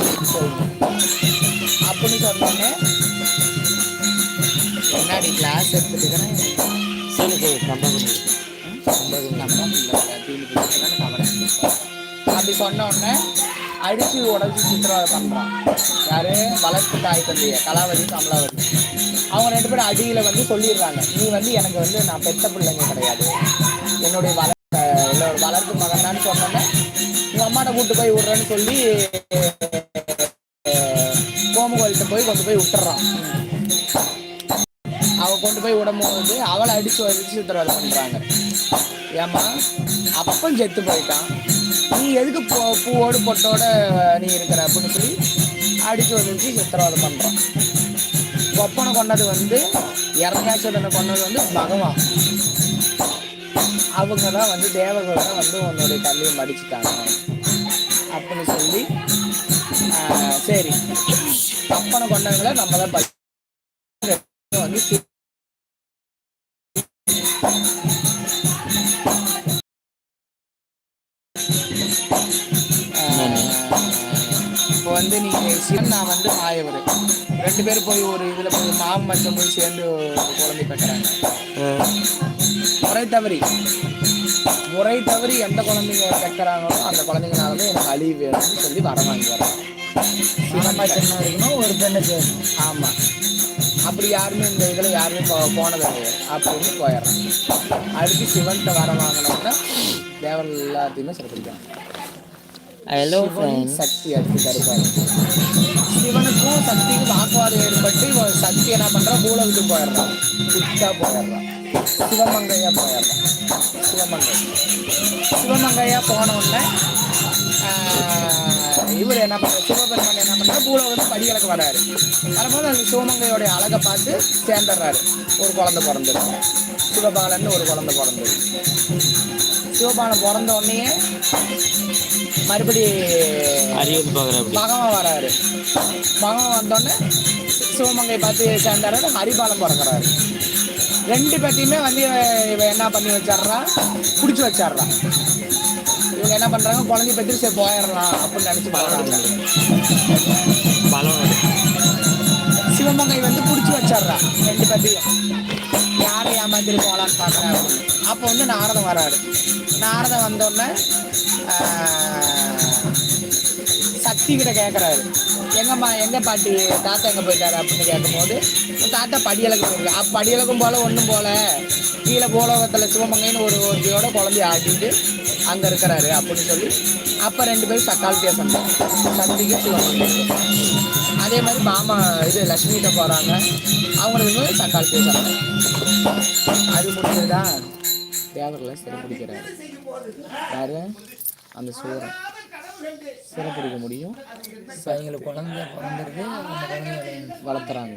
Sorry சொல்லணும் அப்படின்னு சொன்னோன்னே முன்னாடி கிளாஸ் எடுத்துட்டுக்கிறேன் சொல்லு சொல்லு நம்ப அப்படி சொன்ன உடனே அடிச்சு உடச்சி சித்திரவதை பண்ணுறான் யாரு வளர்ப்பு தாய் தந்தைய கலாவதி கமலாவதி அவங்க ரெண்டு பேரும் அடியில் வந்து சொல்லிடுறாங்க நீ வந்து எனக்கு வந்து நான் பெத்த பிள்ளைங்க கிடையாது என்னுடைய வள என்னோட வளர்ப்பு மகன் தான் சொன்னோன்னே உங்கள் அம்மாட்ட கூட்டு போய் விடுறேன்னு சொல்லி கோமுகோல்கிட்ட போய் கொண்டு போய் விட்டுறான். அவ கொண்டு போய் விடும்போது அவளை அடிச்சு அடிச்சு சித்திரவதை பண்றாங்க. ஏமா அப்பன் செத்து போயிட்டான். நீ எதுக்கு பூ பூவோடு பொட்டோட நீ இருக்கிற அப்படின்னு சொல்லி அடிச்சு வந்துச்சு சித்திரவதை பண்றான். ஒப்பனை கொண்டது வந்து இறங்காச்சோதனை கொண்டது வந்து பகவான். அவங்க தான் வந்து தேவர்கள் தான் வந்து உன்னுடைய தள்ளியை மடிச்சுட்டாங்க அப்படின்னு சொல்லி சரி. அப்பனை கொண்டவங்கள நம்ம தான் வந்து இப்போ வந்து நீங்க சிவன் நான் வந்து மாயவர். ரெண்டு பேரும் போய் ஒரு இதுல போய் மாமன் மச்சம் போய் சேர்ந்து குழந்தை பெற்றாங்க. முறை தவறி. முறை தவறி எந்த குழந்தைங்க பெற்கிறாங்களோ அந்த குழந்தைங்கனால தான் எனக்கு அழிவு வேணும்னு சொல்லி வரம் வாங்கி வரோம் சிவன் சின்ன இருக்கணும் ஒரு பெண்ணை சேரணும் ஆமா. அப்படி யாருமே இந்த இதுல யாருமே போ- போனது கிடையாது அப்படின்னு போயிடுறான் அடுத்து சிவன்கிட்ட வர வாங்கினோம்னா தேவர்கள் எல்லாத்தையுமே சிறப்பிடிக்கலாம் ஹலோ சக்தி அடுத்து தருவார். சிவனுக்கும் சக்திக்கும் வாக்குவாதம் ஏற்பட்டு இவன் சக்தி என்ன பண்றான் பூலகத்துக்கு போயிடுறான் குத்தா போயிடுறான் சிவமங்கையா போயிடுறான் சிவமங்கை. சிவமங்கையா போன உடனே ஆஹ், இவர் என்ன பண்ற சிவபெருமான் என்ன பண்றாரு பூலோகத்துக்கு படிகளுக்கு வராரு. வரும்போது அந்த சிவமங்கையோடைய அழகை பார்த்து சேர்ந்துடுறாரு. ஒரு குழந்தை பிறந்துருக்கு. சிவபாலன்னு ஒரு குழந்தை பிறந்தது சிவபாலன் பிறந்த உடனே மறுபடி மகன் வராரு. மகன் வந்தோடனே சிவமங்கை பார்த்து சேர்ந்தாரு ஹரிபாலம் பிறக்கிறாரு. ரெண்டு பேத்தையுமே வந்து இவன் என்ன பண்ணி வச்சிடுறான் பிடிச்சி வச்சிடுறான் இவங்க என்ன பண்றாங்க குழந்தை பெற்று சரி போயிடலாம் அப்படின்னு நினைச்சு பலம் சிவமங்கை வந்து பிடிச்சி வச்சிடுறான் ரெண்டு பேத்தையும். யாரை ஏமாத்திட்டு போகலான்னு அப்படின்னு அப்போ வந்து நாரதம் வராரு. நாரதம் வந்தோடனே சக்தி கிட்ட கேட்குறாரு எங்கம்மா எங்க பாட்டி தாத்தா எங்க போயிட்டாரு அப்படின்னு கேட்கும்போது தாத்தா படியலக்கு போயிருக்கு. அப்போ படியலக்கும் போல ஒன்றும் போல. கீழே பூலோகத்தில் சிவமங்கைன்னு ஒரு ஒருத்தையோட குழந்தைய ஆட்டிட்டு அங்கே இருக்கிறாரு அப்படின்னு சொல்லி அப்போ ரெண்டு பேரும் சக்காலத்தியா சொன்னாங்க சக்திக்கு சிவமங்கைக்கு அதே மாதிரி மாமா இது லக்ஷ்மிகிட்ட போகிறாங்க அவங்களுக்கு வந்து சக்காலத்தியா சொன்னாங்க அது முடிஞ்சதுதா தேவர்களை சிறப்பிடிக்கிறாரு யாரு? அந்த சூரன் சிறப்பிடிக்க முடியும். அவங்களுக்கு குழந்தை பிறந்திருக்கு அந்த குழந்தைய வளர்த்துறாங்க.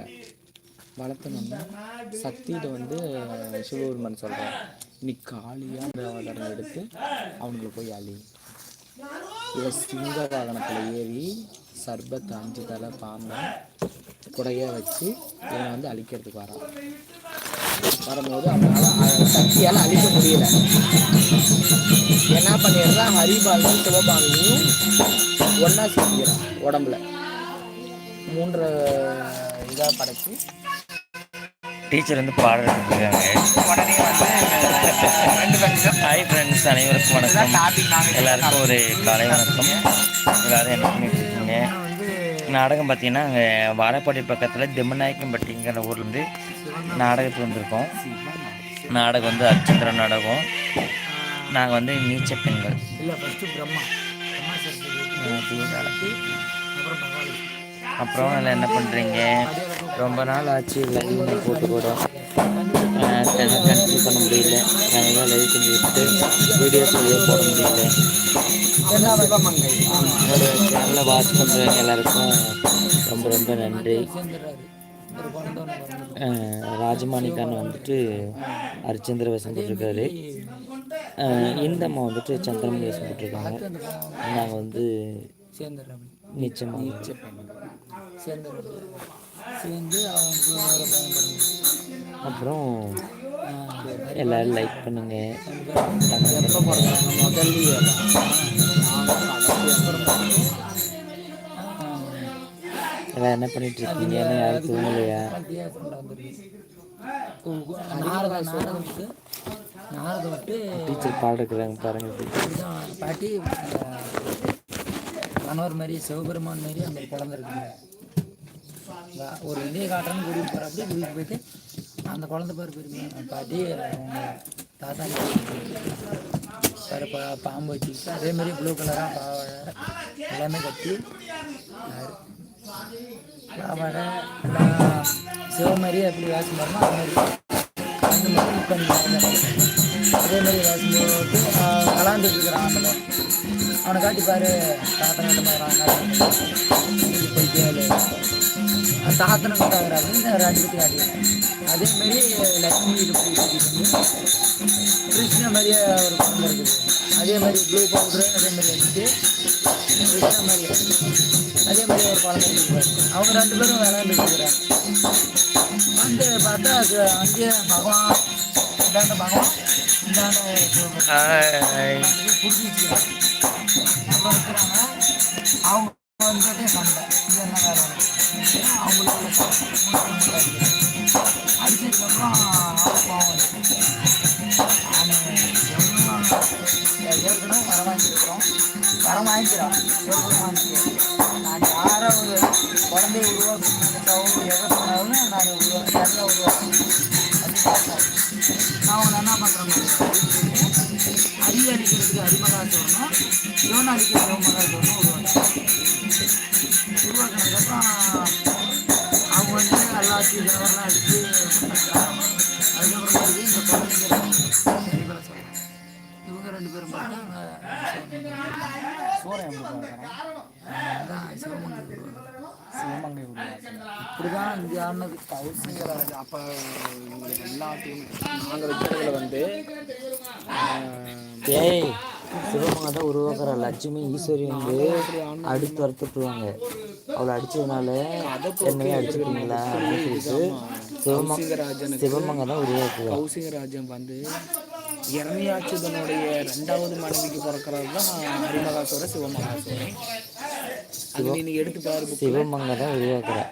வளர்த்தணும்னா சக்திகிட்ட வந்து சிவபெருமன் சொல்கிறான் நீ காளியாக அந்த அவதாரம் எடுத்து அவனுங்களை போய் அழி. இவன் சிங்க வாகனத்தில் ஏறி சர்பத்தை அஞ்சு தலை பாம்பை குடையாக வச்சு இவனை வந்து அழிக்கிறதுக்கு வரான். வரும்போது அவனால் சக்தியால் அழிக்க முடியல. என்ன பண்ணிடுறான் ஹரிபாலும் சிவபாலையும் ஒன்றா சேர்த்துக்கிறான் உடம்புல. மூன்று இதாக படைச்சு டீச்சர் வந்து பாடம் இருக்காங்க ஹாய் ஃப்ரெண்ட்ஸ் அனைவருக்கும் வணக்கம். எல்லாருக்கும் ஒரு காலை வணக்கம். எல்லாரும் என்ன பண்ணிட்டு இருக்கீங்க? நாடகம் பார்த்தீங்கன்னா அங்கே வாழப்பாடி பக்கத்தில் திம்மநாயக்கம்பட்டிங்கிற ஊர்லேருந்து நாடகத்துக்கு வந்திருக்கோம். நாடகம் வந்து அர்ச்சந்திர நாடகம். நாங்கள் வந்து நீச்ச பெண்கள் இல்லை ஃபஸ்ட்டு பிரம்மா. பிரம்மா சரஸ்வதி. அப்புறம் அதில் என்ன பண்ணுறீங்க? ரொம்ப நாள் ஆச்சு லைவ் போட்டு கூட. கண்டினியூ பண்ண முடியல. அதனால லைவ் செஞ்சு விட்டு வீடியோஸ் எதுவும் போட முடியல. என்னோட சேனலை வாட்ச் பண்ணுறவங்க எல்லாருக்கும் ரொம்ப ரொம்ப நன்றி. ராஜமாணிக்கான வந்துட்டு ஹரிச்சந்திர வேஷம் போட்டிருக்காரு. இந்த அம்மா வந்துட்டு சந்திரமணி வேஷம் போட்டிருக்காங்க. நாங்கள் வந்து நிச்சயமாக சேர்ந்துடுறாங்க சேர்ந்து அவங்க அப்புறம் எல்லாரும் லைக் பண்ணுங்க. எப்போ பிறந்தாங்க முதல்லயே எல்லாம் என்ன பண்ணிட்டு இருக்கீங்க? என்ன யாரும் தூங்கலையா? டீச்சர் பாட இருக்கிறாங்க பாருங்க. பாட்டி கணவர் மாதிரி சிவபெருமான் மாதிரி அந்த குழந்தை இருக்குங்க ஒரு இந்திய காட்டுறன்னு கூட்டிகிட்டு போகிற அப்படியே கூட்டிகிட்டு போயிட்டு அந்த குழந்தை பேர் பெருமையா பாட்டி தாத்தா வேறு பா பாம்பு வச்சுக்கிட்டு அதே மாதிரி ப்ளூ கலராக பாவாடை எல்லாமே கட்டி பாவாடை எல்லாம் சிவமாரியே எப்படி வேஷம் அது மாதிரி. அந்த மாதிரி உட்காந்து அதே மாதிரி வேஷம் போட்டு ஆஹ், இருக்கிறான் அந்த அவனை காட்டி பாரு தாத்தா கிட்ட மாதிரி போய் கேளு அப்படின்னு ரெண்டு பேர் காட்டி அதே மாதிரி லக்ஷ்மி வந்து கிருஷ்ண மாதிரியே ஒரு குழந்தை இருக்குது. அதே மாதிரி ப்ளூ பவுட்ரு அதே மாதிரி வச்சுட்டு கிருஷ்ண மாதிரி. அதே மாதிரி ஒரு குழந்தை இருக்குது. அவங்க ரெண்டு பேரும் விளையாண்டுட்டு இருக்கிறாங்க. வந்து பார்த்தா அது அங்கேயே பகவான் இந்தாண்ட பகவான் இந்தாண்ட. புடிச்சு வச்சுக்கிறாங்க. அவங்க வந்துட்டு சண்டை இது என்ன வேலை? அவங்களுக்குள்ள சண்டை. அடிச்சதுக்கப்புறம் ஏற்கனவே வர வாங்கியிருக்கிறோம். வர வாங்கிக்கிறான் சிவபெருமான் நான் யாரை ஒரு குழந்தைய உருவாக்கணும் எவ்வளோ சொன்னாலும் நான் உருவாக்க நல்லா உருவாக்கணும் நான் அவங்க என்ன பண்ணுறேன் அடி அடிக்கிறதுக்கு அடிமகாசோரணும் சிவன் அடிக்கிற சிவமகாசோரணும் உருவாக்கணும் எல்லாத்தையும் அடித்து அதுக்கப்புறம் இந்த குழந்தைங்க இவங்க ரெண்டு பேரும் பார்த்தா சிவமங்கை சிவமங்கை இப்படிதான் இங்கே ஆனது அப்போ எல்லாத்தையும் நாங்கள் வந்து ஏய் சிவமங்க தான் உருவாக்குற லட்சுமி ஈஸ்வரி வந்து அடுத்து துரத்துட்டுருவாங்க அவளை அடிச்சதுனால என்னையே அடிச்சுக்கிறீங்களா அப்படின்னு சொல்லிட்டு சிவமங்க சிவமங்க தான் உருவாக்குவா கௌசிங்கராஜன் வந்து இரணியாச்சுதனுடைய ரெண்டாவது மனைவிக்கு பிறக்கிறது தான் ஹரிமகாசோர சிவமகாசோரன். அது நீ எடுத்து பாரு. சிவமங்க தான் உருவாக்குறா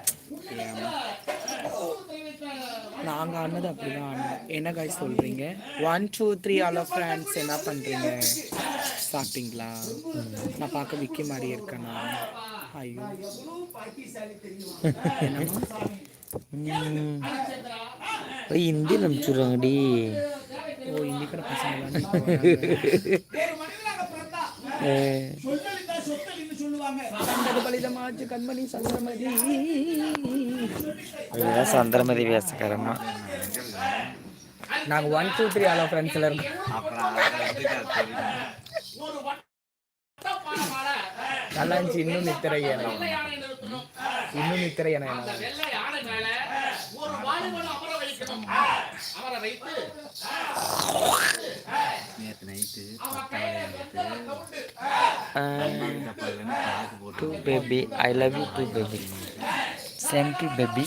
நாங்க ஆனது அப்படிதான். ஆனோம் என்ன காய் சொல்றீங்க? One two three all of friends என்ன பண்றீங்க? சாப்பிட்டீங்களா? நான் பார்க்க விக்கி மாதிரி இருக்கேனா? ஐயோ ஹிந்தியில் அனுப்பிச்சுடுறாங்கடி ஓ இன்னைக்கு பசங்க சந்திரமதி அதுதான் சந்திரமதி வேசக்காரம்மா நாங்க ஒன் டூ த்ரீ ஆல் ஃப்ரெண்ட்ஸ்ல இருக்கோம் இருந்துச்சு இன்னும் நித்திரை ஏனம் இன்னும் நித்திரை ஏனம் too baby I love you too baby same to baby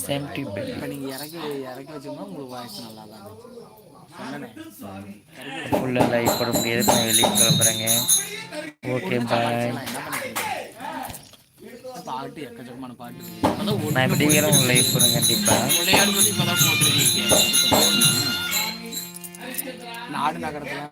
same to baby இப்போ நீங்கள் இறக்கி இறக்கி வச்சோம்னா உங்களுக்கு வாய்ஸ் நல்லா தான் ஃபுல்லாக லைவ் போட முடியாது. நான் வெளியே கிளம்புறேங்க ஓகே பாய் பாட்டு எக்கச்சக்கமான பாட்டு. நான் எப்படி உங்கள் லைவ் போடுறேன் கண்டிப்பாக நாடு நகரத்துல